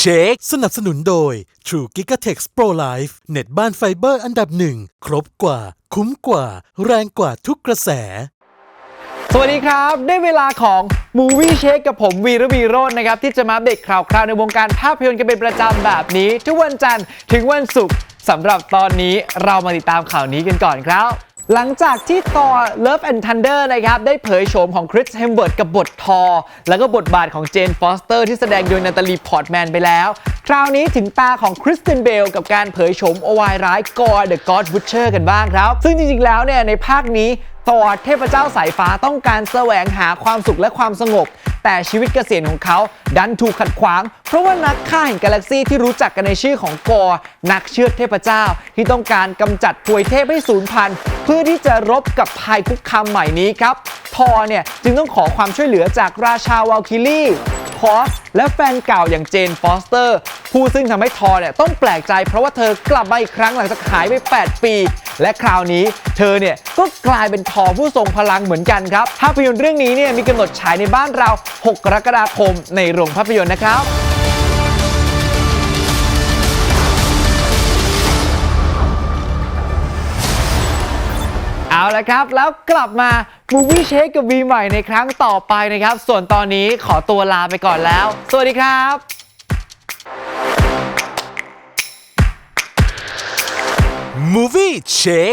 Shake สนับสนุนโดย True Gigatex Pro Life เน็ตบ้านไฟเบอร์อันดับหนึ่ง ครบกว่า คุ้มกว่า แรงกว่าทุกกระแส สวัสดีครับ ได้เวลาของ Movie Shake กับผมวีระวีโรจน์นะครับ ที่จะมาอัปเด็กข่าวคราวในวงการภาพยนตร์กันเป็นประจำแบบนี้ ทุกวันจันทร์ถึงวันศุกร์สำหรับตอนนี้เรามาติดตามข่าวนี้กันก่อนครับ หลังจากที่ตอ Love and Thunder นะครับ ได้เผยโฉมของคริสเฮมเบิร์ตกับบททอ แล้วก็บทบาทของเจนฟอสเตอร์ที่แสดงโดยนาตาลีพอร์ตแมนไปแล้ว คราวนี้ถึงตาของคริสตินเบลกับการเผยโฉมโอวายร้ายกอร์เดอะก็อดบูชเชอร์กันบ้างครับ ซึ่งจริง ๆ แล้วเนี่ยในภาคนี้ตอร์เทพเจ้าสายฟ้าต้องการแสวงหาความสุขและความสงบ แต่ชีวิตเกษียณของเขาดันถูกขัดขวาง เพราะว่านักฆ่าแห่งกาแล็กซี่ที่รู้จักกันในชื่อของกอร์นักเชือดเทพเจ้า ที่ต้องการกำจัดถวยเทพให้สูญพันธุ์เพื่อที่จะรบกับภัยคุกคามใหม่นี้ครับทอเนี่ยจึงต้องขอความช่วยเหลือจากราชาวาลคิลี่ คอสและแฟนเก่าอย่างเจนฟอสเตอร์ ผู้ซึ่งทำให้ทอเนี่ยต้องแปลกใจเพราะว่าเธอกลับมาอีกครั้งหลังจากหายไป 8 ปี และคราวนี้เธอเนี่ยก็กลายเป็นทอผู้ทรงพลังเหมือนกันครับภาพยนตร์เรื่องนี้เนี่ยมีกำหนดฉายในบ้านเรา 6 กรกฎาคมในโรงภาพยนตร์นะครับ เอาละครับ แล้วกลับมา Movie Shake กับวีใหม่ในครั้งต่อไปนะครับ ส่วนตอนนี้ขอตัวลาไปก่อนแล้ว สวัสดีครับ Movie Shake